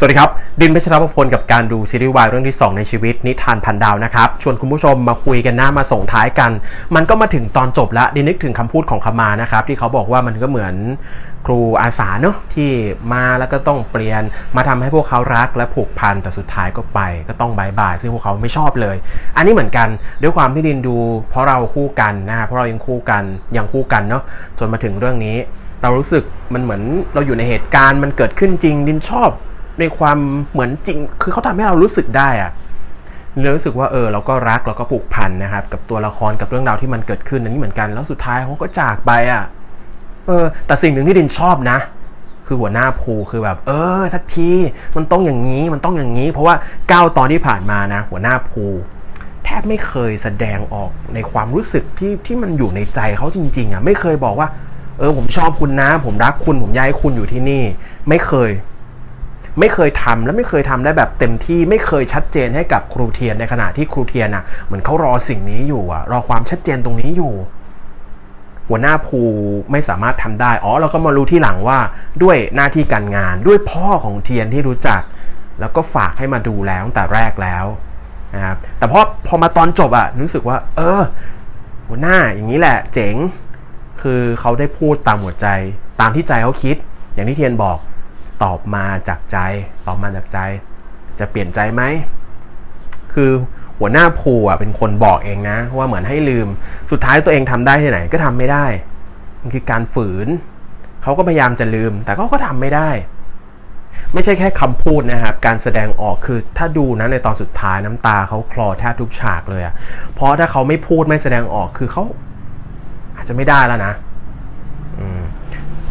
สวัสดีครับ ดินเพชรพลกับการดูซีรีส์วายเรื่องที่ 2 ในชีวิต นิทานพันดาวนะครับ ชวนคุณผู้ชมมาคุยกันหน้ามาส่งท้ายกัน มันก็มาถึงตอนจบล้วดินนึกถึงคำพูดของขมานะครับ ที่เขาบอกว่ามันก็เหมือนครูอาสาเนาะที่มาแล้วก็ต้องเปลี่ยนมาทำให้พวกเขารักและผูกพันแต่สุดท้ายก็ไป ก็ต้องบายบายซึ่งพวกเขาไม่ชอบเลย อันนี้เหมือนกันด้วยความที่ดินดู เพราะเราคู่กันนะฮะเพราะเรายังคู่กันยังคู่กันเนาะจนมาถึงเรื่องนี้ เรารู้สึกมันเหมือนเราอยู่ในเหตุการณ์มันเกิดขึ้นจริงดินชอบ ในความเหมือนจริง คือเขาทำให้เรารู้สึกได้อะเรารู้สึกว่าเออเราก็รักเราก็ผูกพันนะครับ กับตัวละครกับเรื่องราวที่มันเกิดขึ้นอันนี้เหมือนกันแล้วสุดท้ายเขาก็จากไปอะเออ แต่สิ่งหนึ่งที่ดินชอบนะ คือหัวหน้าภูคือแบบ เออ สักทีมันต้องอย่างนี้มันต้องอย่างนี้ เพราะว่าเก้าตอนที่ผ่านมานะ หัวหน้าภูแทบไม่เคยแสดงออกในความรู้สึกที่ที่มันอยู่ในใจเขาจริง ๆอะไม่เคยบอกว่า เออผมชอบคุณนะ ผมรักคุณผมอยากให้คุณอยู่ที่นี่ ไม่เคย ไม่เคยทำและไม่เคยทำได้แบบเต็มที่ไม่เคยชัดเจนให้กับครูเทียนในขณะที่ครูเทียนอะเหมือนเขารอสิ่งนี้อยู่อะรอความชัดเจนตรงนี้อยู่ หัวหน้าภูไม่สามารถทำได้อ๋อเราก็มารู้ที่หลังว่าด้วยหน้าที่การงานด้วยพ่อของเทียนที่รู้จัก แล้วก็ฝากให้มาดูแล้วตั้งแต่แรกแล้วนะครับแต่พอพอมาตอนจบอะรู้สึกว่า เออ หัวหน้าอย่างนี้แหละ เจ๋ง คือเขาได้พูดตามหัวใจ ตามที่ใจเขาคิด อย่างที่เทียนบอก ตอบมาจากใจ ตอบมาจากใจ จะเปลี่ยนใจไหม คือหัวหน้าภูอะเป็นคนบอกเองนะ ว่าเหมือนให้ลืม สุดท้ายตัวเองทำได้ที่ไหน ก็ทำไม่ได้ มันคือการฝืน เขาก็พยายามจะลืม แต่เขาก็ทำไม่ได้ ไม่ใช่แค่คำพูดนะครับ การแสดงออกคือถ้าดูนะในตอนสุดท้ายน้ำตาเขาคลอแทบทุกฉากเลยอะเพราะถ้าเขาไม่พูดไม่แสดงออกคือเขาอาจจะไม่ได้แล้วนะอืม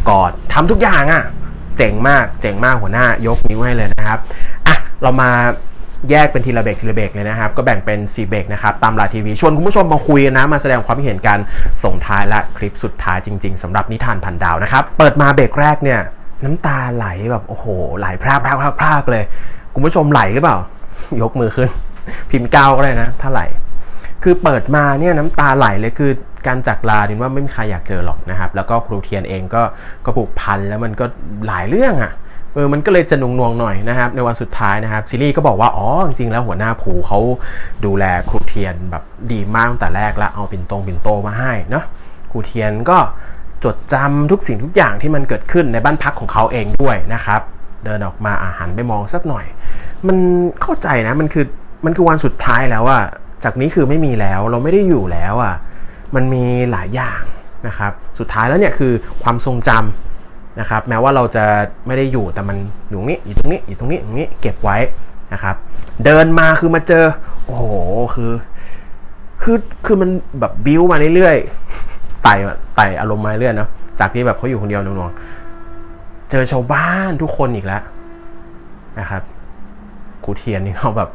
กอดทำทุกอย่างอะ่ะ เจ๋งมากเจ๋งมากหัวหน้ายกนิ้วให้เลยนะครับอะเรามาแยกเป็นทีละเบรกทีละเบรกเลยนะครับ ก็แบ่งเป็น 4 เบรกนะครับ ตามลาทีวี ชวนคุณผู้ชมมาคุยนะ มาแสดงความคิดเห็นกันส่งท้ายและคลิปสุดท้ายจริง ๆสำหรับนิทานพันดาวนะครับ เปิดมาเบรกแรกเนี่ย น้ำตาไหลแบบโอ้โห ไหลพรากพรากพรากเลย คุณผู้ชมไหลหรือเปล่า ยกมือขึ้น พิมพ์ก้าก็ได้นะ ถ้าไหล คือเปิดมาเนี่ยน้ำตาไหลเลยคือการจากลาดินว่าไม่มีใครอยากเจอหรอกนะครับ แล้วก็ครูเทียนเองก็ก็ผูกพันแล้วมันก็หลายเรื่องอะ่ะเออมันก็เลยจะนงนวงหน่อยนะครับ ในวันสุดท้ายนะครับซีรีส์ก็บอกว่าอ๋อจริงๆแล้วหัวหน้าภูเขาดูแลครูเทียนแบบดีมากตั้งแต่แรกแล้วเอาปินโตปินโตมาให้เนาะครูเทียนก็จดจำทุกสิ่งทุกอย่างที่มันเกิดขึ้นในบ้านพักของเขาเองด้วยนะครับ เดินออกมาอาหารไปมองสักหน่อย มันเข้าใจนะมันคือมันคือวันสุดท้ายแล้วอะ จากนี้คือไม่มีแล้วเราไม่ได้อยู่แล้วอะมันมีหลายอย่างนะครับ สุดท้ายแล้วเนี่ยคือความทรงจำนะครับ แม้ว่าเราจะไม่ได้อยู่แต่มันอยู่ตรงนี้อยู่ตรงนี้อยู่ตรงนี้ตรงนี้เก็บไว้นะครับ เดินมาคือมาเจอ โอ้โหคือคือคือมันแบบบิ้วมาเรื่อยๆไต่ไต่อารมณ์มาเรื่อยเนาะจากที่แบบเขาอยู่คนเดียวน่วงๆเจอชาวบ้านทุกคนอีกแล้วนะครับกูเทียนนี่เขาแบบ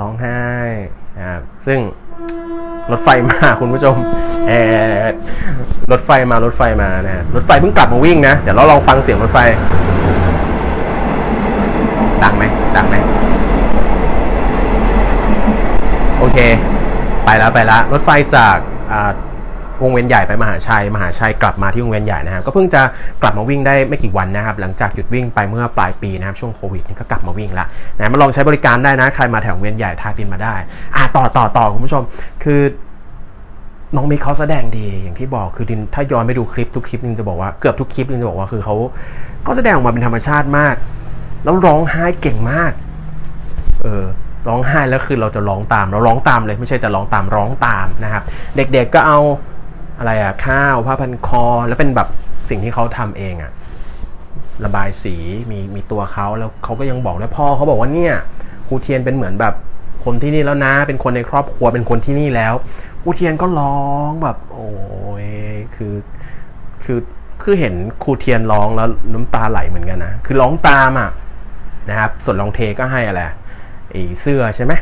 ร้องไห้นะครับซึ่งรถไฟมาคุณผู้ชมแอดรถไฟมารถไฟมานะฮะรถไฟเพิ่งกลับมาวิ่งนะ เดี๋ยวเราลองฟังเสียงรถไฟ ดังไหมดังไหมโอเค ไปแล้วไปแล้วรถไฟจากอ่า วงเวียนใหญ่ไปมหาชัย มหาชัยกลับมาที่วงเวียนใหญ่นะครับก็เพิ่งจะกลับมาวิ่งได้ไม่กี่วันนะครับ หลังจากหยุดวิ่งไปเมื่อปลายปีนะครับช่วงโควิดนี่ก็กลับมาวิ่งละนะมาลองใช้บริการได้นะใครมาแถวเวียนใหญ่ทางดินมาได้อะต่อต่อต่อคุณผู้ชมคือน้องมิกเขาแสดงดีอย่างที่บอกคือดินถ้าย้อนไปดูคลิปทุกคลิปดินจะบอกว่าเกือบทุกคลิปดินจะบอกว่าคือเขาก็แสดงออกมาเป็นธรรมชาติมาก แล้วร้องไห้เก่งมาก เออร้องไห้แล้วคือเราจะร้องตามเราร้องตามเลยไม่ใช่จะร้องตามร้องตามนะครับ เด็กๆก็เอา อะไรอะข้าวผ้าพันคอ แล้วเป็นแบบสิ่งที่เขาทำเองอะระบายสีมีมีตัวเขาแล้วเขาก็ยังบอกด้วยพ่อเขาบอกว่าเนี่ยครูเทียนเป็นเหมือนแบบคนที่นี่แล้วนะ เป็นคนในครอบครัวเป็นคนที่นี่แล้วครูเทียนก็ร้องแบบ โอ้ยคือคือคือเห็นครูเทียนร้องแล้วน้ำตาไหลเหมือนกันนะคือร้องตามอะนะครับ ส่วนรองเทก็ให้อะไรไอ้เสื้อใช่ไหม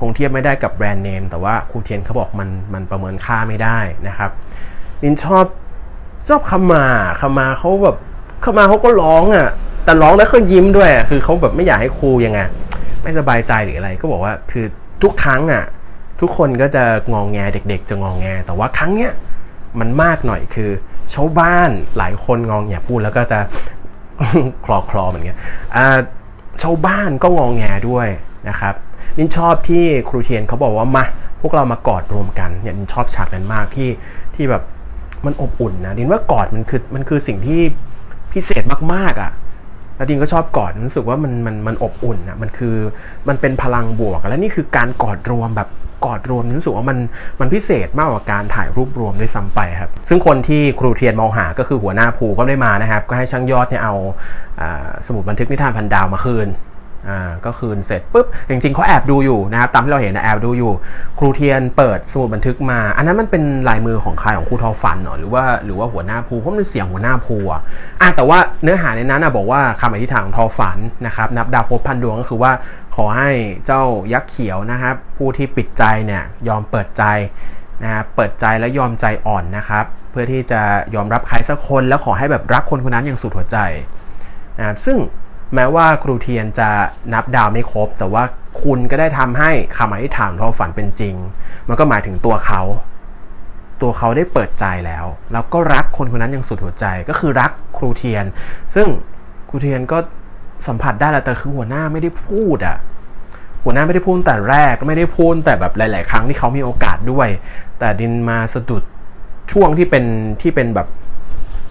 คงเทียบไม่ได้กับแบรนด์เนมแต่ว่าครูเทียนเขาบอกมันมันประเมินค่าไม่ได้นะครับนินชอบชอบคามาคามาเขาแบบคามาเขาก็ร้องอะ แต่ร้องแล้วเขายิ้มด้วย คือเขาแบบไม่อยากให้ครูยังไงไม่สบายใจหรืออะไรก็บอกว่าคือทุกครั้งอะ ทุกคนก็จะงองแงเด็ก ๆ จะงองแง แต่ว่าครั้งเนี้ยมันมากหน่อยคือชาวบ้านหลายคนงองอย่พูดแล้วก็จะคลอคลอเหมือนกันอ่าชาวบ้านก็งองแงด้วย นะครับนินชอบที่ครูเทียนเขาบอกว่ามาพวกเรามากอดรวมกันเนี่ยนินชอบฉากนั้นมากที่ที่แบบมันอบอุ่นนะดินว่ากอดมันคือมันคือสิ่งที่พิเศษมากๆอะ่ะแล้วดินก็ชอบกอดรู้สึกว่ามันมันมันอบอุ่นอะมันคือมันเป็นพลังบวก และนี่คือการกอดรวมแบบกอดรวมรู้สึกว่ามันมันพิเศษมากกว่าการถ่ายรูปรวมด้วยซ้ำไปครับ ซึ่งคนที่ครูเทียนมองหาก็คือหัวหน้าภูก็ได้มานะครับ ก็ให้ช่างยอดเนี่ยเอาอาสมุดบันทึกนิทานพันดาวมาคืน อ่าก็คืนเสร็จปุ๊บจริงๆเขาแอบดูอยู่นะครับตามที่เราเห็นนะแอบดูอยู่ ครูเทียนเปิดสมุดบันทึกมา อันนั้นมันเป็นลายมือของใครของครูทอฟันเหรอหรือว่าหรือว่าหัวหน้าภูเพราะมันเสียงหัวหน้าภูอะอะแต่ว่าเนื้อหาในนั้นนะบอกว่าคำอธิษฐานของทอฝันนะครับนับดาวครบพันดวงก็คือว่าขอให้เจ้ายักษ์เขียวนะครับผู้ที่ปิดใจเนี่ยยอมเปิดใจนะครับเปิดใจและยอมใจอ่อนนะครับ เพื่อที่จะยอมรับใครสักคนแล้วขอให้แบบรักคนคนนั้นอย่างสุดหัวใจนะครับซึ่ง แม้ว่าครูเทียนจะนับดาวไม่ครบ แต่ว่าคุณก็ได้ทำให้คำอธิษฐานของฝันเป็นจริง มันก็หมายถึงตัวเขา ตัวเขาได้เปิดใจแล้ว แล้วก็รักคนคนนั้นอย่างสุดหัวใจก็คือรักครูเทียน ซึ่งครูเทียนก็สัมผัสได้แล้วแต่คือหัวหน้าไม่ได้พูดอะ่ะหัวหน้าไม่ได้พูดแต่แรกไม่ได้พูดแต่แบบหลาย ๆ ครั้งที่เขามีโอกาสด้วย แต่ดินมาสะดุดช่วงที่เป็นที่เป็นแบบ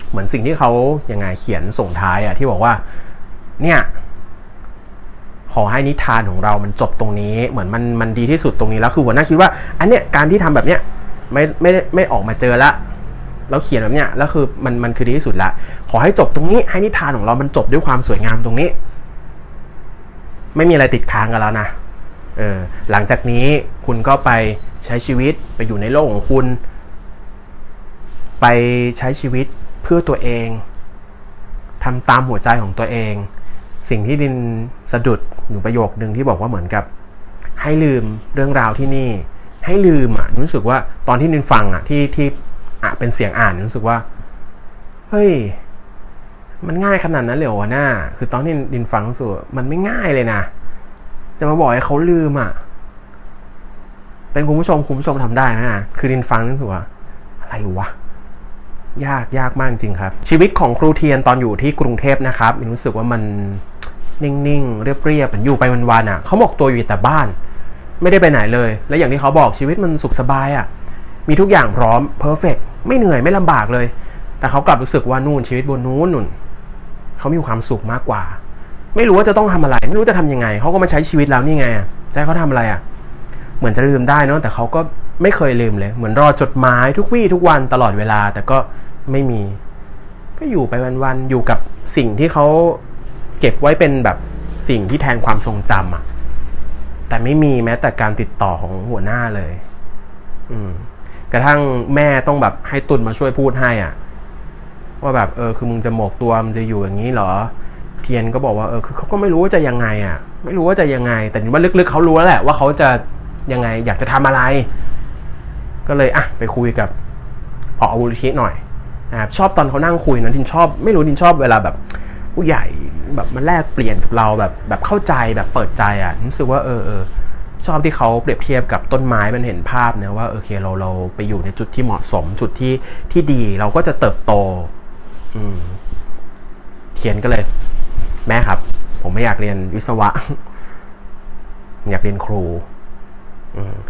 เหมือนสิ่งที่เขายังไงเขียนส่งท้ายอะที่บอกว่า เนี่ยขอให้นิทานของเรามันจบตรงนี้ เหมือนมันมันดีที่สุดตรงนี้แล้วคือหัวหน้าคิดว่า อันเนี้ยการที่ทำแบบเนี้ยไม่ไม่ได้ไม่ออกมาเจอละแล้วเขียนแบบเนี้ยแล้วคือมันมันคือดีที่สุดละขอให้จบตรงนี้ ให้นิทานของเรามันจบด้วยความสวยงามตรงนี้ ไม่มีอะไรติดค้างกันแล้วนะเออหลังจากนี้คุณก็ไปใช้ชีวิตไปอยู่ในโลกของคุณ ไปใช้ชีวิตเพื่อตัวเองทำตามหัวใจของตัวเอง สิ่งที่ดินสะดุดอยู่ประโยคนึงที่บอกว่าเหมือนกับ ให้ลืมเรื่องราวที่นี่ ให้ลืมอะรู้สึกว่าตอนที่ดินฟังอะที่ที่อะเป็นเสียงอ่านรู้สึกว่าเฮ้ยมันง่ายขนาดนั้นเลยเหรอวะหน้าคือตอนที่ดินฟังรู้สึกว่ามันไม่ง่ายเลยนะจะมาบอกให้เขาลืมอะเป็นคุณผู้ชมคุณผู้ชมทำได้นะคือดินฟังรู้สึกว่าอะไรวะยากยากมากจริงครับ ชีวิตของครูเทียนตอนอยู่ที่กรุงเทพนะครับมินรู้สึกว่ามัน นิ่งๆ เรียบๆเหมือนอยู่ไปวันๆอะเขาบอกตัวอยู่แต่บ้าน ไม่ได้ไปไหนเลย และอย่างที่เขาบอกชีวิตมันสุขสบายอะมีทุกอย่างพร้อมเพอร์เฟกไม่เหนื่อยไม่ลำบากเลย แต่เขากลับรู้สึกว่านู่นชีวิตบนนู้นนุ่นเขามีความสุขมากกว่า ไม่รู้ว่าจะต้องทำอะไร ไม่รู้จะทำยังไงเขาก็มาใช้ชีวิตแล้วนี่ไงอะจเขาทำอะไรอะเหมือนจะลืมได้เนะแต่เขาก็ไม่เคยลืมเลย เหมือนรอจดหมายทุกวี่ทุกวันตลอดเวลา แต่ก็ไม่มี ก็อยู่ไปวันๆอยู่กับสิ่งที่เขา เก็บไว้เป็นแบบสิ่งที่แทนความทรงจำอะแต่ไม่มีแม้แต่การติดต่อของหัวหน้าเลย อืม กระทั่งแม่ต้องแบบให้ตุนมาช่วยพูดให้อะ ว่าแบบเออคือมึงจะหมกตัวมึงจะอยู่อย่างนี้เหรอ เทียนก็บอกว่าเออคือเขาก็ไม่รู้ว่าจะยังไง อะ ไม่รู้ว่าจะยังไง แต่ว่าลึกๆเขารู้แล้วแหละว่าเขาจะยังไง อยากจะทำอะไร ก็เลยอะไปคุยกับผอวุฒิหน่อยนะครับชอบตอนเขานั่งคุยนะทินชอบ ไม่รู้ทินชอบเวลาแบบ ผู้ใหญ่ แบบมาแลกเปลี่ยนกับเราแบบแบบเข้าใจแบบเปิดใจอะรู้สึกว่าเออเออชอบที่เขาเปรียบเทียบกับต้นไม้มันเห็นภาพนะว่าโอเคเราเราไปอยู่ในจุดที่เหมาะสมจุดที่ที่ดีเราก็จะเติบโต อืมเทียนก็เลย แม่ครับ ผมไม่อยากเรียนวิศวะ อยากเรียนครู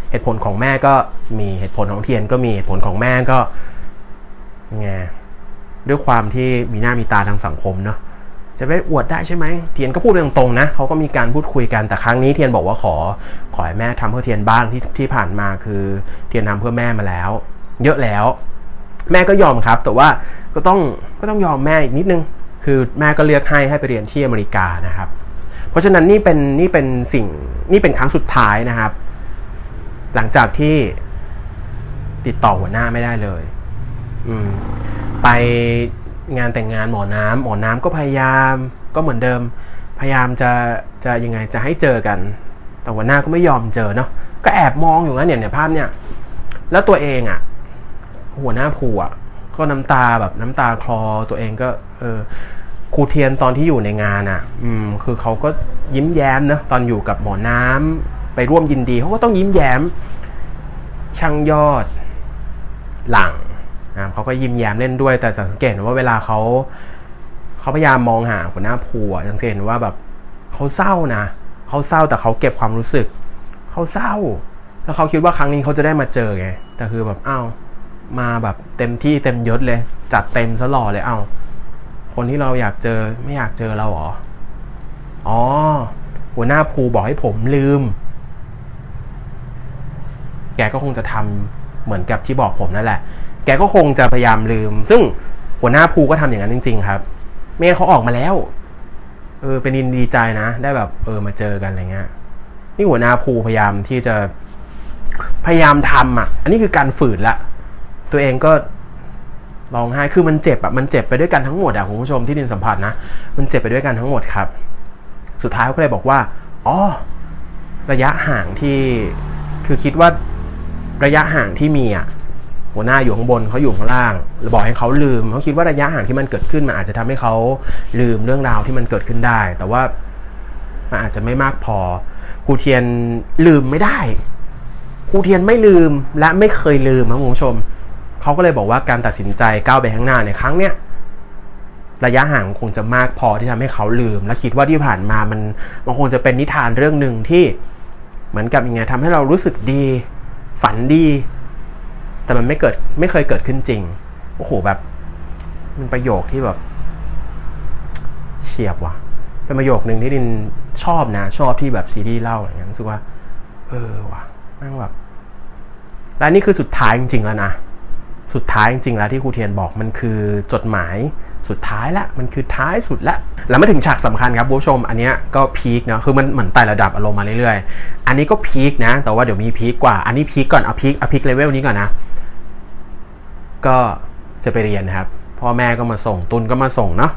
เหตุผลของแม่ก็มีเหตุผลของเทียนก็มีเหตุผลของแม่ก็ไงด้วยความที่มีหน้ามีตาทางสังคมเนาะ จะไปอวดได้ใช่ไหมเทียนก็พูดตรงๆนะเขาก็มีการพูดคุยกันแต่ครั้งนี้เทียนบอกว่าขอขอให้แม่ทำเพื่อเทียนบ้างที่ที่ผ่านมาคือเทียนทำเพื่อแม่มาแล้ว เยอะแล้ว แม่ก็ยอมครับ แต่ว่าก็ต้องก็ต้องยอมแม่อีกนิดนึง คือแม่ก็เลือกให้ให้ไปเรียนที่อเมริกานะครับ เพราะฉะนั้นนี่เป็นนี่เป็นสิ่งนี่เป็นครั้งสุดท้ายนะครับ หลังจากที่ติดต่อหัวหน้าไม่ได้เลย อืมไป งานแต่งงานหมอน้ำหมอน้ำก็พยายาม ก็เหมือนเดิม พยายามจะจะยังไงจะให้เจอกัน แต่หัวหน้าก็ไม่ยอมเจอเนาะก็แอบมองอยู่งั้นเนี่ยเนี่ยภาพเนี่ย แล้วตัวเองอะ่ะ หัวหน้าภูอะ ก็น้ำตาแบบน้ำตาคลอตัวเองก็ เออครูเทียนตอนที่อยู่ในงานอะ อืม คือเขาก็ยิ้มแย้มนะตอนอยู่กับหมอน้ำไปร่วมยินดีเขาก็ต้องยิ้มแย้มช่างยอด หลัง นะเขาก็ยิ้มแย้มเล่นด้วย แต่สังเกตว่าเวลาเขาเขาพยายามมองหาหัวหน้าภูอะสังเกตว่าแบบเขาเศร้านะเขาเศร้าแต่เขาเก็บความรู้สึกเขาเศร้า แล้วเขาคิดว่าครั้งนี้เขาจะได้มาเจอไงแต่คือแบบอ้าวมาแบบเต็มที่เต็มยศเลย จัดเต็มซะหล่อเลยเอ้าคนที่เราอยากเจอไม่อยากเจอเราเหรอ อ๋อ หัวหน้าภูบอกให้ผมลืม แกก็คงจะทำเหมือนกับที่บอกผมนั่นแหละ แกก็คงจะพยายามลืม ซึ่งหัวหน้าภูก็ทำอย่างนั้นจริง ๆ ครับไม่งั้นเขาออกมาแล้ว เออ เป็นดีใจนะ ได้แบบเออมาเจอกันอะไรเงี้ย นี่หัวหน้าภูพยายามที่จะพยายามทำอะ อันนี้คือการฝืนละตัวเองก็ร้องไห้ คือมันเจ็บอะ มันเจ็บไปด้วยกันทั้งหมดอะคุณผู้ชมที่ดินสัมผัสนะ มันเจ็บไปด้วยกันทั้งหมดครับ สุดท้ายเขาเลยบอกว่า อ๋อ ระยะห่างที่ คือคิดว่าระยะห่างที่มีอะ หัวหน้าอยู่ข้างบนเขาอยู่ข้างล่างบอกให้เขาลืมเขาคิดว่าระยะห่างที่มันเกิดขึ้นมันอาจจะทำให้เขาลืมเรื่องราวที่มันเกิดขึ้นได้ แต่ว่ามันอาจจะไม่มากพอครูเทียนลืมไม่ได้ครูเทียนไม่ลืมและไม่เคยลืมนะคุณผู้ชมเขาก็เลยบอกว่าการตัดสินใจก้าวไปข้างหน้าในครั้งเนี้ยระยะห่างคงจะมากพอที่ทำให้เขาลืม และคิดว่าที่ผ่านมามันมันคงจะเป็นนิทานเรื่องหนึ่งที่เหมือนกับยังไงทำให้เรารู้สึกดี ฝันดี แต่มันไม่เกิดไม่เคยเกิดขึ้นจริง โอ้โหแบบมันประโยคที่แบบเฉียบว่ะ เป็นประโยคหนึ่งที่ดินชอบนะ ชอบที่แบบซีรีส์เล่าอย่างเงี้ยรู้สึกว่า เออว่ะแม่งแบบ และนี่คือสุดท้ายจริงๆแล้วนะ สุดท้ายจริงๆแล้วที่ครูเทียนบอกมันคือจดหมาย สุดท้ายละมันคือท้ายสุดละแล้วมาถึงฉากสำคัญครับผู้ชม อันนี้ก็พีคเนาะคือมันเหมือนไต่ระดับอารมณ์มาเรื่อยๆ อันนี้ก็พีคนะ แต่ว่าเดี๋ยวมีพีคกว่า อันนี้พีคก่อน เอาพีคเอาพีคเลเวลนี้ก่อนนะ ก็จะไปเรียนนะครับ พ่อแม่ก็มาส่งตุนก็มาส่งเนาะ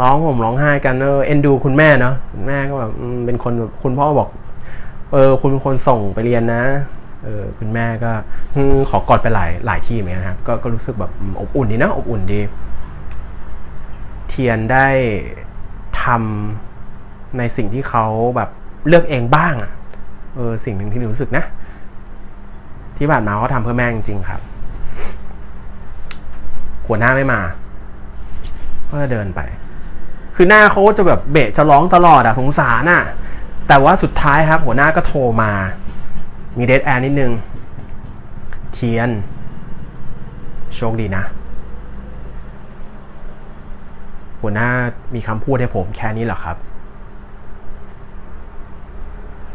ร้องผมร้องไห้กันเออเอ็นดูคุณแม่เนาะคุณแม่ก็แบบเป็นคนคุณพ่อบอก เออคุณเป็นคนส่งไปเรียนนะเออคุณแม่ก็ขอกอดไปหลายหลายที่เหมือนกันครับก็ก็รู้สึกแบบอบอุ่นดีนะอบอุ่นดี ทียนได้ทำในสิ่งที่เขาแบบเลือกเองบ้างอะเออสิ่งหนึ่งที่หนูรู้สึกนะ ที่ผ่านมาเขาทำเพื่อแม่จริงๆครับหัวหน้าไม่มาก็เดินไป คือหน้าเขาก็จะแบบเบะจะร้องตลอดอะสงสารอะแต่ว่าสุดท้ายครับ หัวหน้าก็โทรมา มีเดทแอร์นิดนึง เทียน โชคดีนะ หัวหน้ามีคำพูดให้ผมแค่นี้เหรอครับ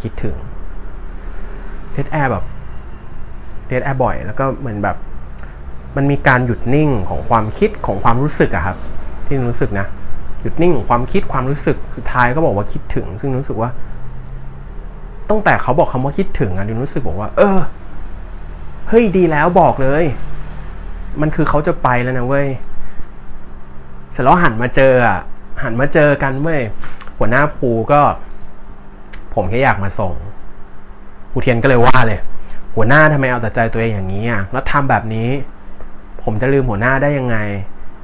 คิดถึงเดทแอร์แบบเดทแอร์บ่อย แล้วก็เหมือนแบบ มันมีการหยุดนิ่งของความคิดของความรู้สึกอะครับ ที่รู้สึกนะ หยุดนิ่งของความคิดความรู้สึกสุดท้ายก็บอกว่าคิดถึง ซึ่งรู้สึกว่าตั้งแต่เขาบอกคำว่าคิดถึงอะดิรู้สึกบอกว่า เออเฮ้ยดีแล้วบอกเลย มันคือเขาจะไปแล้วนะเว้ย เสร็จแล้วหันมาเจออะหันมาเจอกันเว้ยหัวหน้าภูก็ ผมแค่อยากมาส่งครูเทียนก็เลยว่าเลย หัวหน้าทำไมเอาแต่ใจตัวเองอย่างนี้อะแล้วทำแบบนี้ ผมจะลืมหัวหน้าได้ยังไง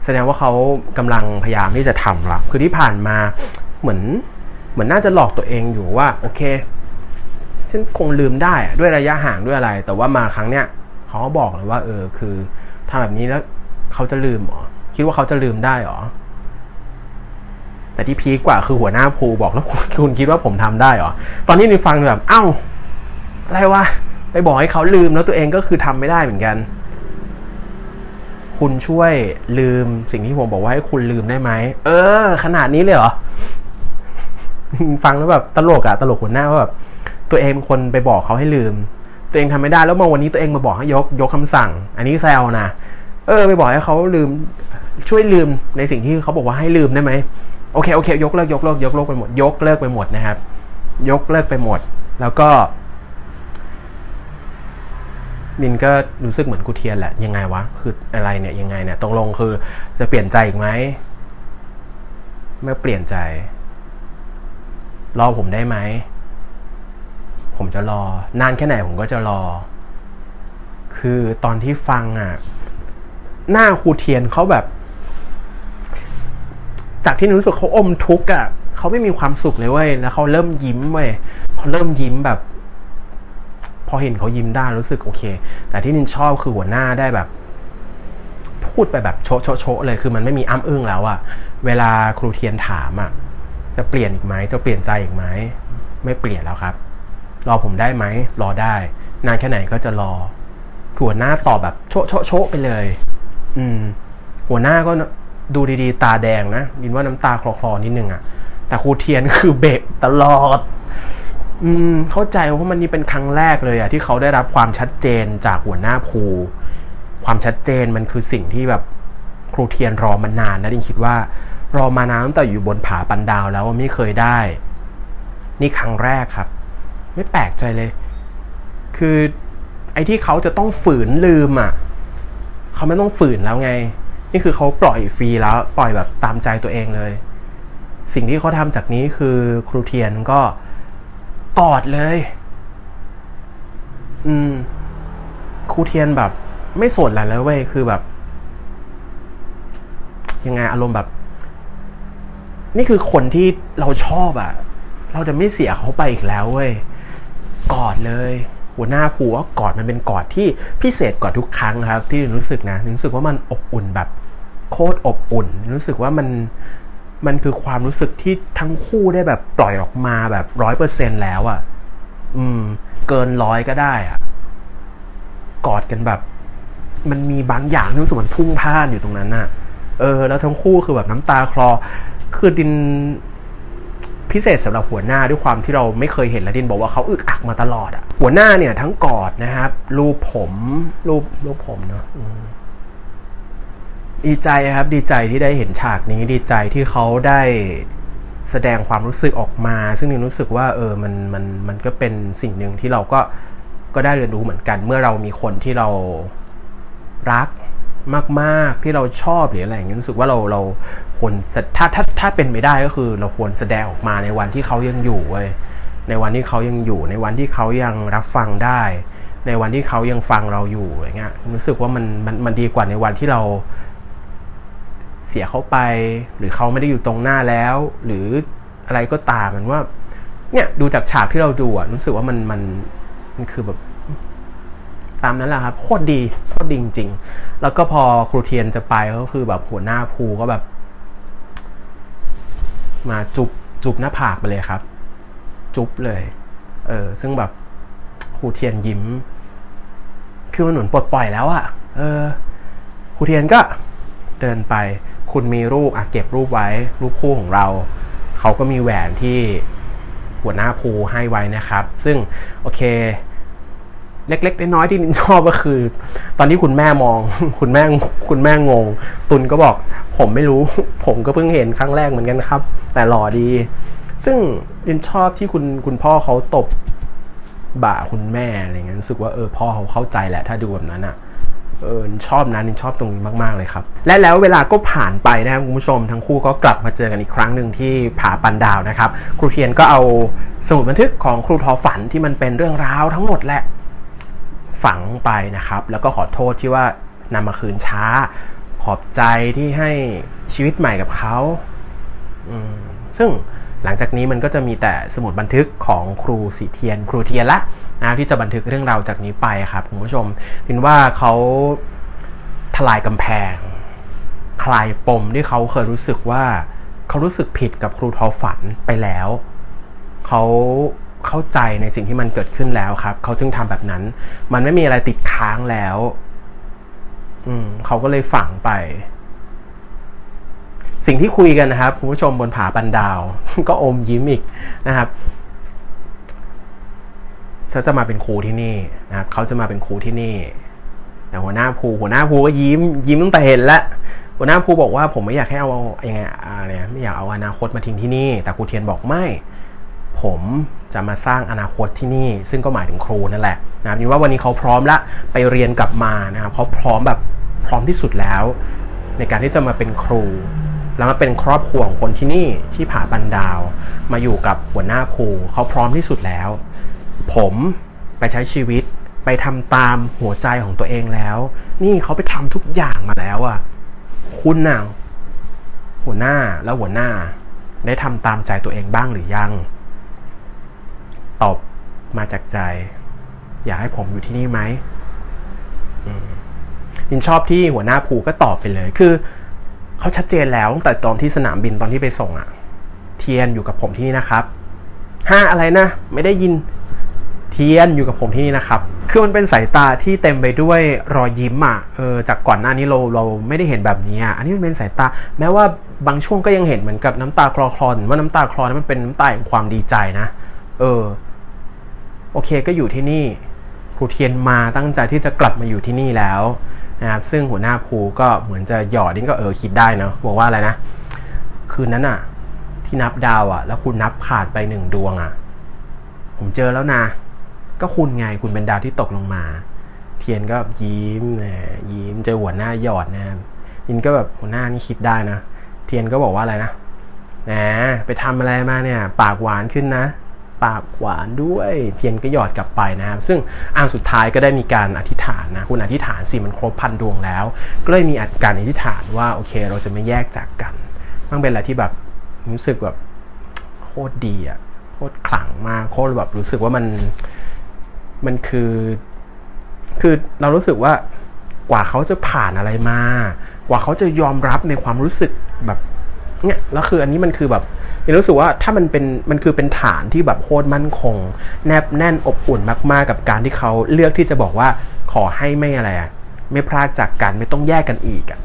แสดงว่าเขากำลังพยายามที่จะทำละคือที่ผ่านมาเหมือนเหมือนน่าจะหลอกตัวเองอยู่ว่า โอเคฉันคงลืมได้ด้วยระยะห่างด้วยอะไร แต่ว่ามาครั้งเนี้ยเขาบอกเลยว่า เออ คือทำแบบนี้แล้วเขาจะลืมหรอ คิดว่าเขาจะลืมได้เหรอ แต่ที่พีกว่าคือหัวหน้าภูบอกแล้วคุณคุณคิดว่าผมทำได้เหรอ ตอนนี้นี่ฟังแบบเอ้า อะไรวะ ไปบอกให้เขาลืมแล้วตัวเองก็คือทำไม่ได้เหมือนกัน คุณช่วยลืมสิ่งที่ผมบอกว่าให้คุณลืมได้ไหม เออ ขนาดนี้เลยเหรอ ฟังแล้วแบบตลกอะตลกหัวหน้าว่าแบบตัวเองเป็นคนไปบอกเขาให้ลืม ตัวเองทำไม่ได้แล้วมาวันนี้ตัวเองมาบอกให้ยกยกคำสั่ง อันนี้แซวนะเออ ไปบอกให้เขาลืม ช่วยลืมในสิ่งที่เขาบอกว่าให้ลืมได้ไหมโอเคโอเค ยกเลิกยกเลิกยกเลิกไปหมด ยกเลิกไปหมดนะครับ ยกเลิกไปหมด แล้วก็มินก็รู้สึกเหมือนกูเทียนแหละ ยังไงวะ คืออะไรเนี่ยยังไงเนี่ยตกลงคือจะเปลี่ยนใจอีกไหมไม่เปลี่ยนใจ รอผมได้ไหม ผมจะรอ นานแค่ไหนผมก็จะรอ คือตอนที่ฟังอะ หน้าครูเทียนเขาแบบ จากที่รู้สึกเขาอมทุกข์อะเขาไม่มีความสุขเลยเว้ยแล้วเขาเริ่มยิ้มเว้ยเขาเริ่มยิ้มแบบ พอเห็นเขายิ้มได้รู้สึกโอเค แต่ที่นินชอบคือหัวหน้าได้แบบ พูดไปแบบโชะโชะโชะเลยคือมันไม่มีอ้ำอึ้งแล้วอะเวลาครูเทียนถามอะจะเปลี่ยนอีกไหมจะเปลี่ยนใจอีกไหมไม่เปลี่ยนแล้วครับ รอผมได้ไหมรอได้ นานแค่ไหนก็จะรอหัวหน้าตอบแบบโชะโชะโชะไปเลย อืม หัวหน้าก็ ดูดีๆ ตาแดงนะยินว่าน้ำตาคลอๆนิดนึงอะแต่ครูเทียนคือเบรกตลอด อืมเข้าใจว่ามันนี่เป็นครั้งแรกเลยอะที่เขาได้รับความชัดเจนจากหัวหน้าภูความชัดเจนมันคือสิ่งที่แบบครูเทียนรอมานานนะดิงคิดว่ารอมานานตั้งแต่อยู่บนผาปันดาวแล้วไม่เคยได้ นี่ครั้งแรกครับ ไม่แปลกใจเลย คือไอ้ที่เขาจะต้องฝืนลืมอะ เขาไม่ต้องฝืนแล้วไง นี่คือเขาปล่อยฟรีแล้วปล่อยแบบตามใจตัวเองเลย สิ่งที่เขาทำจากนี้คือครูเทียนก็กอดเลย อืม ครูเทียนแบบ ไม่สนอะไรแล้วเว้ยคือแบบ ยังไงอารมณ์แบบ นี่คือคนที่เราชอบอะ่ะเราจะไม่เสียเขาไปอีกแล้วเว้ยกอดเลย หัวหน้าภูว่ากอดมันเป็นกอดที่พิเศษกว่าทุกครั้งครับ ที่รู้สึกนะ รู้สึกว่ามันอบอุ่นแบบ โคตรอบอุ่น รู้สึกว่ามันมันคือความรู้สึกที่ทั้งคู่ได้แบบปล่อยออกมาแบบร้อยเปอร์เซ็นแล้วอะ่ะ อืม เกินร้อยก็ได้อะ่ะ กอดกันแบบ มันมีบางอย่างที่รู้สึกมันพุ่งพ่านอยู่ตรงนั้นน่ะ เออ แล้วทั้งคู่คือแบบน้ำตาคลอ คือดินพิเศษสำหรับหัวหน้าด้วยความที่เราไม่เคยเห็นและดินบอกว่าเขาอึกอักมาตลอดอะ หัวหน้าเนี่ย ทั้งกอดนะครับรูปผมรูปรูปผมเนาะ ดีใจครับดีใจที่ได้เห็นฉากนี้ดีใจที่เขาได้แสดงความรู้สึกออกมา ซึ่งนินรู้สึกว่าเออมันมันมันก็เป็นสิ่งหนึ่งที่เราก็ก็ได้เรียนรู้เหมือนกัน เมื่อเรามีคนที่เรารักมากๆที่เราชอบหรืออะไรอย่างนี้รู้สึกว่าเราเราควรถ้าถ้าถ้าเป็นไม่ได้ก็คือ เราควรแสดงออกมาในวันที่เขายังอยู่เว้ยในวันที่เขายังอยู่ ในวันที่เขายังรับฟังได้ ในวันที่เขายังฟังเราอยู่อะไรเงี้ยรู้สึกว่ามันมันมันดีกว่าในวันที่เรา เสียเขาไป หรือเขาไม่ได้อยู่ตรงหน้าแล้ว หรืออะไรก็ตามมันว่า เนี่ยดูจากฉากที่เราดูอะรู้สึกว่ามันมันมันคือแบบตามนั้นแหละครับโคตรดีโคตรดีจริงๆ แล้วก็พอครูเทียนจะไปก็คือแบบหัวหน้าภูก็แบบ มาจุบจุบหน้าผากไปเลยครับ จุบเลย เออ ซึ่งแบบครูเทียนยิ้ม คือมันหนุนปลดปล่อยแล้วอะ่ะเออครูเทียนก็ เดินไป คุณมีรูปอะเก็บรูปไว้รูปคู่ของเรา เขาก็มีแหวนที่หัวหน้าภูให้ไว้นะครับ ซึ่งโอเค เล็กๆน้อยๆที่นินชอบก็คือ ตอนที่คุณแม่มอง คุณแม่คุณแม่งง ตุนก็บอก ผมไม่รู้ ผมก็เพิ่งเห็นครั้งแรกเหมือนกันครับ แต่หล่อดี ซึ่งนินชอบที่คุณคุณพ่อเขาตบบ่าคุณแม่อะไรเงี้ยรู้สึกว่าเออพ่อเขาเข้าใจแหละถ้าดูแบบนั้นอะ เออชอบนะนินชอบตรงนี้มาก ๆ เลยครับ และแล้วเวลาก็ผ่านไปนะครับคุณผู้ชม ทั้งคู่ก็กลับมาเจอกันอีกครั้งหนึ่งที่ผาปันดาวนะครับ ครูเทียนก็เอาสมุดบันทึกของครูทอฝันที่มันเป็นเรื่องราวทั้งหมดแหละฝังไปนะครับ แล้วก็ขอโทษที่ว่านำมาคืนช้า ขอบใจที่ให้ชีวิตใหม่กับเขาซึ่งหลังจากนี้มันก็จะมีแต่สมุดบันทึกของครูสีเทียน ครูเทียนละ นะที่จะบันทึกเรื่องราวจากนี้ไปครับคุณผู้ชมเห็นว่าเขาทลายกำแพง คลายปมที่เขาเคยรู้สึกว่าเขารู้สึกผิดกับครูทอฝันไปแล้ว เขาเข้าใจในสิ่งที่มันเกิดขึ้นแล้วครับ เขาจึงทำแบบนั้น มันไม่มีอะไรติดค้างแล้ว อืมเขาก็เลยฝังไป สิ่งที่คุยกันนะครับคุณผู้ชมบนผาบันดาว ก็อมยิ้มอีกนะครับ เขาจะมาเป็นครูที่นี่นะครับเขาจะมาเป็นครูที่นี่ แต่หัวหน้าภูหัวหน้าภูก็ยิ้ม ยิ้มตั้งแต่เห็นแล้วหัวหน้าภูบอกว่าผมไม่อยากให้เอาอย่างไงอะไรไม่อยากเอาอนาคตมาทิ้งที่นี่ แต่ครูเทียนบอกไม่ ผมจะมาสร้างอนาคตที่นี่ ซึ่งก็หมายถึงครูนั่นแหละนะครับนี่ว่าวันนี้เขาพร้อมละไปเรียนกลับมานะครับเขาพร้อมแบบพร้อมที่สุดแล้ว ในการที่จะมาเป็นครู แล้วมาเป็นครอบครัวของคนที่นี่ที่ผาบันดาว มาอยู่กับหัวหน้าครูเขาพร้อมที่สุดแล้ว ผมไปใช้ชีวิตไปทำตามหัวใจของตัวเองแล้ว นี่เขาไปทำทุกอย่างมาแล้วอะ คุณน่ะหัวหน้าแล้วหัวหน้า ได้ทำตามใจตัวเองบ้างหรือยัง ตอบมาจากใจ อยากให้ผมอยู่ที่นี่ไหมยินชอบที่หัวหน้าภูก็ตอบไปเลย คือเขาชัดเจนแล้วตั้งแต่ตอนที่สนามบินตอนที่ไปส่งอะ่ะเทียนอยู่กับผมที่นี่นะครับห้าอะไรนะ ไม่ได้ยิน ทียนอยู่กับผมที่นี่นะครับ คือมันเป็นสายตาที่เต็มไปด้วยรอยยิ้มอะเออจากก่อนหน้านี้เราเราไม่ได้เห็นแบบนี้อะอันนี้มันเป็นสายตา แม้ว่าบางช่วงก็ยังเห็นเหมือนกับน้ำตาคลอคลอนว่าน้ำตาคลอนั้นมันเป็นน้ำตาแห่งความดีใจนะ เออ โอเคก็อยู่ที่นี่ครูเทียนมาตั้งใจที่จะกลับมาอยู่ที่นี่แล้วนะครับซึ่งหัวหน้าภูก็เหมือนจะหยอดนี่ก็เออคิดได้เนาะบอกว่าอะไรนะ คืนนั้นอะ ที่นับดาวอะ แล้วคุณนับขาดไปหนึ่งดวงอะ ผมเจอแล้วนะ ก็คุณไงคุณเป็นดาวที่ตกลงมา เทียนก็ยิ้มนะยิ้มเจอหัวหน้าหยอดนะครับยินก็แบบหัวหน้านี่คิดได้นะ เทียนก็บอกว่าอะไรนะแหมไปทำอะไรมาเนี่ย ปากหวานขึ้นนะ ปากหวานด้วย เทียนก็หยอดกลับไปนะครับ ซึ่งอันสุดท้ายก็ได้มีการอธิษฐานนะ คุณอธิษฐานสิมันครบพันดวงแล้ว ก็เลยมีการอธิษฐานว่าโอเค เราจะไม่แยกจากกัน มันเป็นอะไรที่แบบรู้สึกแบบโคตรดีอะโคตรขลังมากโคตรแบบรู้สึกว่ามัน มันคือ คือเรารู้สึกว่ากว่าเขาจะผ่านอะไรมา กว่าเขาจะยอมรับในความรู้สึกแบบเนี่ยแล้วคืออันนี้มันคือแบบเรารู้สึกว่าถ้ามันเป็นมันคือเป็นฐานที่แบบโคตรมั่นคง แนบแน่นอบอุ่นมาก ๆ กับการที่เขาเลือกที่จะบอกว่าขอให้ไม่อะไรอะไม่พลากจากกันไม่ต้องแยกกันอีกอะ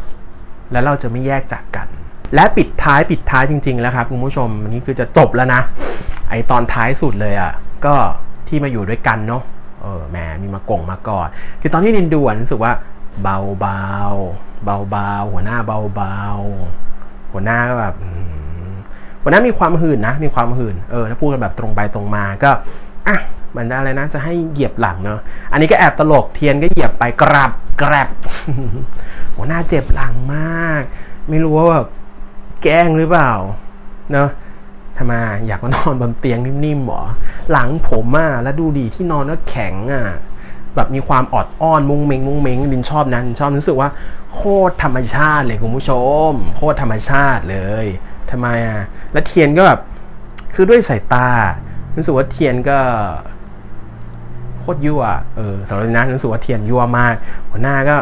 แล้วเราจะไม่แยกจากกัน และปิดท้ายปิดท้ายจริง ๆ แล้วครับคุณผู้ชมอันนี้คือจะจบแล้วนะ ไอตอนท้ายสุดเลยอะ่ะก็ที่มาอยู่ด้วยกันเนาะ เออแหมมีมากงมากอดคือตอนที่นินดูรู้สึกว่าเบาเบาเบาเบาหัวหน้าเบาเบาหัวหน้าก็แบบหัวหน้ามีความหื่นนะ มีความหื่นเออถ้าพูดกันแบบตรงไปตรงมาก็อะมันจะอะไรนะจะให้เหยียบหลังเนาะอันนี้ก็แอบตลกเทียนก็เหยียบไปกรับกรับหัวหน้าเจ็บหลังมาก ไม่รู้ว่าแบบแกล้งหรือเปล่าเนอะ ทำไมอยากมานอนบนเตียงนิ่มๆหรอหลังผมอะแล้วดูดีที่นอนก็แข็งอะแบบมีความออดอ้อนมุ้งเมงมุ้งเมงดินชอบนะดินชอบรู้สึกว่าโคตรธรรมชาติเลยคุณผู้ชม โคตรธรรมชาติเลยทำไมอะแล้วเทียนก็แบบคือด้วยสายตารู้สึกว่าเทียนก็โคตรยั่วเออสำหรับนั้นรู้สึกว่าเทียนยั่วมาก หัวหน้าก็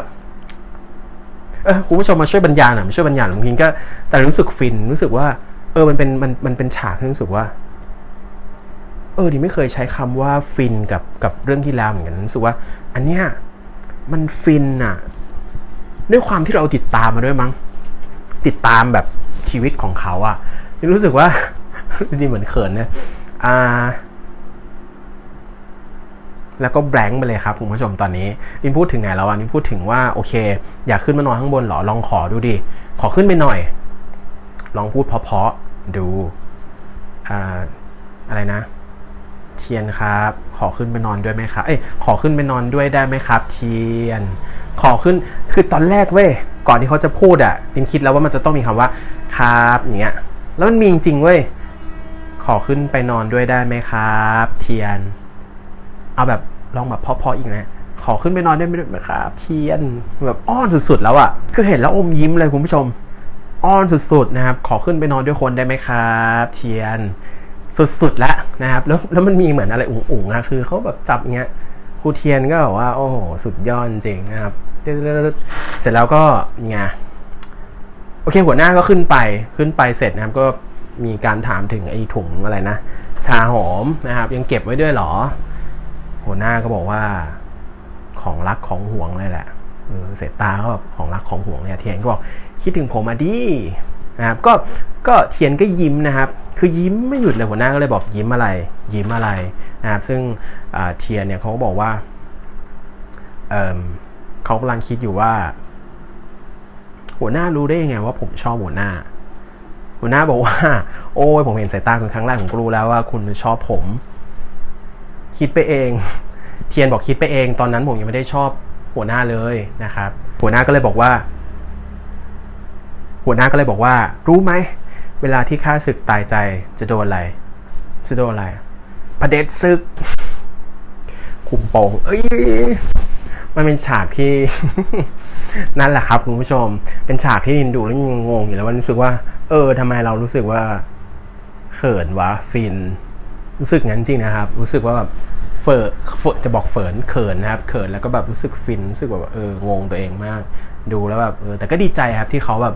เออคุณผู้ชมมาช่วยบรรยายหน่อยมาช่วยบรรยายหน่อยบางทีก็แต่รู้สึกฟินรู้สึกว่า เออมันเป็นมันมันเป็นฉากที่รู้สึกว่า เออดิไม่เคยใช้คำว่าฟินกับกับเรื่องที่แล้วเหมือนกันรู้สึกว่า อันเนี้ยมันฟินอะด้วยความที่เราติดตามมาด้วยมั้ง ติดตามแบบชีวิตของเขาอะรู้สึกว่านี่เหมือนเขินนะอ่าแล้วก็แบงค์ไปเลยครับคุณผู้ชมตอนนี้นินพูดถึงไหนแล้วอะนินพูดถึงว่าโอเค อยากขึ้นมานอนข้างบนเหรอลองขอดูดิขอขึ้นไปหน่อย ลองพูดเพาะๆดูอ่าอะไรนะ เทียนครับ ขอขึ้นไปนอนด้วยไหมครับ เอ้ยขอขึ้นไปนอนด้วยได้ไหมครับ เทียน ขอขึ้นคือตอนแรกเว้ยก่อนที่เขาจะพูดอะนินคิดแล้วว่ามันจะต้องมีคำว่าครับอย่างเงี้ยแล้วมันมีจริงเว้ยขอขึ้นไปนอนด้วยได้ไหมครับ เทียน เอาแบบลองแบบเพาะๆอีกนะขอขึ้นไปนอนได้ไหมครับ เทียนแบบอ้อนสุดๆแล้วอะ่ะคือเห็นแล้วอมยิ้มเลยคุณผู้ชม อ้อนสุดๆนะครับ ขอขึ้นไปนอนด้วยคนได้ไหมครับ เทียน สุดๆแล้วนะครับ แล้วแล้วมันมีเหมือนอะไรอุ๋งๆอะคือเขาแบบจับเงี้ยครูเทียนก็แบบว่า โอ้โหสุดยอดจริงนะครับเสร็จแล้วก็ไงโอเคหัวหน้าก็ขึ้นไปขึ้นไปเสร็จนะครับก็มีการถามถึงไอ้ถุงอะไรนะ ชาหอมนะครับ ยังเก็บไว้ด้วยเหรอ หัวหน้าก็บอกว่าของรักของห่วงเลยแหละเออเสร็จตาก็แบบของรักของห่วงเนี่ยเทียนก็บอก คิดถึงผมมาดินะครับก็ก็เทียนก็ยิ้มนะครับ คือยิ้มไม่หยุดเลยหัวหน้าก็เลยบอกยิ้มอะไร ยิ้มอะไรนะครับซึ่งเทียนเนี่ยเขาก็บอกว่าเเขากำลังคิดอยู่ว่า หัวหน้ารู้ได้ยังไงว่าผมชอบหัวหน้า หัวหน้าบอกว่า โอ้ยผมเห็นสายตาคุณครั้งแรกผมก็รู้แล้วว่าคุณชอบผม คิดไปเอง เทียนบอกคิดไปเอง ตอนนั้นผมยังไม่ได้ชอบหัวหน้าเลยนะครับ หัวหน้าก็เลยบอกว่า หัวหน้าก็เลยบอกว่า รู้ไหม เวลาที่ข้าศึกตายใจจะโดนอะไร จะโดนอะไรพระเด็จศึก คุมโปงเอ้ยมันเป็นฉากที่ นั่นแหละครับคุณผู้ชม เป็นฉากที่นินดูแล้วยังงงอยู่แล้วว่ารู้สึกว่า เออทำไมเรารู้สึกว่าเขินวะฟิน รู้สึกงั้นจริงนะครับ รู้สึกว่าแบบเฟิร์ฟจะบอกเฟิร์นเขินนะครับเขินแล้วก็แบบรู้สึกฟินรู้สึกแบบเอองงตัวเองมาก ดูแล้วแบบเออแต่ก็ดีใจครับที่เขาแบบ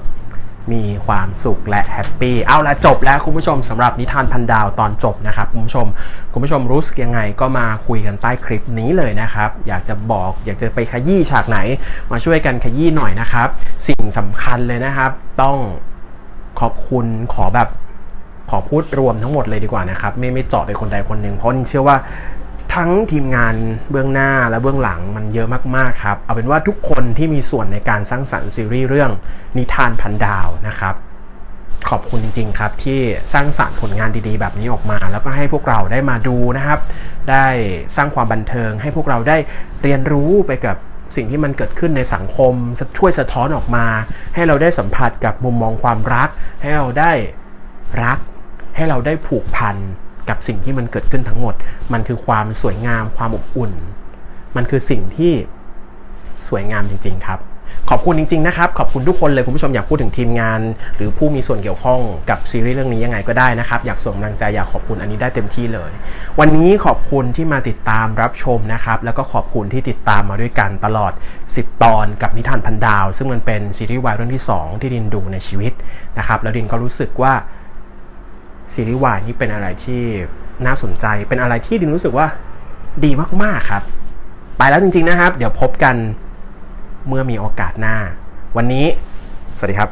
มีความสุขและแฮปปี้เอาละจบแล้วคุณผู้ชมสำหรับนิทานพันดาวตอนจบนะครับคุณผู้ชม คุณผู้ชมรู้สึกยังไงก็มาคุยกันใต้คลิปนี้เลยนะครับ อยากจะบอกอยากจะไปขยี้ฉากไหน มาช่วยกันขยี้หน่อยนะครับ สิ่งสำคัญเลยนะครับ ต้องขอบคุณขอแบบขอพูดรวมทั้งหมดเลยดีกว่านะครับ ไม่ไม่เจาะไปคนใดคนหนึ่งเพราะนิงเชื่อว่า ทั้งทีมงานเบื้องหน้าและเบื้องหลังมันเยอะมากๆครับ เอาเป็นว่าทุกคนที่มีส่วนในการสร้างสรรค์ซีรีส์เรื่องนิทานพันดาวนะครับ ขอบคุณจริง ๆ ครับ ที่สร้างสรรค์ผลงานดีๆ แบบนี้ออกมา แล้วก็ให้พวกเราได้มาดูนะครับ ได้สร้างความบันเทิง ให้พวกเราได้เรียนรู้ไปกับสิ่งที่มันเกิดขึ้นในสังคมช่วยสะท้อนออกมา ให้เราได้สัมผัสกับมุมมองความรัก ให้เราได้รัก ให้เราได้ผูกพัน กับสิ่งที่มันเกิดขึ้นทั้งหมด มันคือความสวยงามความอบอุ่น มันคือสิ่งที่สวยงามจริง ๆ ครับ ขอบคุณจริง ๆ นะครับ ขอบคุณทุกคนเลย คุณผู้ชมอยากพูดถึงทีมงาน หรือผู้มีส่วนเกี่ยวข้องกับซีรีส์เรื่องนี้ยังไงก็ได้นะครับ อยากส่งกำลังใจอยากขอบคุณอันนี้ได้เต็มที่เลย วันนี้ขอบคุณที่มาติดตามรับชมนะครับ แล้วก็ขอบคุณที่ติดตามมาด้วยกันตลอด 10 ตอนกับนิทานพันดาว ซึ่งมันเป็นซีรีส์วายเรื่องที่ 2 ที่ดินดูในชีวิตนะครับ แล้วดินก็รู้สึกว่า ซีรีส์วายนี่เป็นอะไรที่น่าสนใจเป็นอะไรที่ดินรู้สึกว่าดีมากๆครับ ไปแล้วจริงๆนะครับ เดี๋ยวพบกันเมื่อมีโอกาสหน้า วันนี้ สวัสดีครับ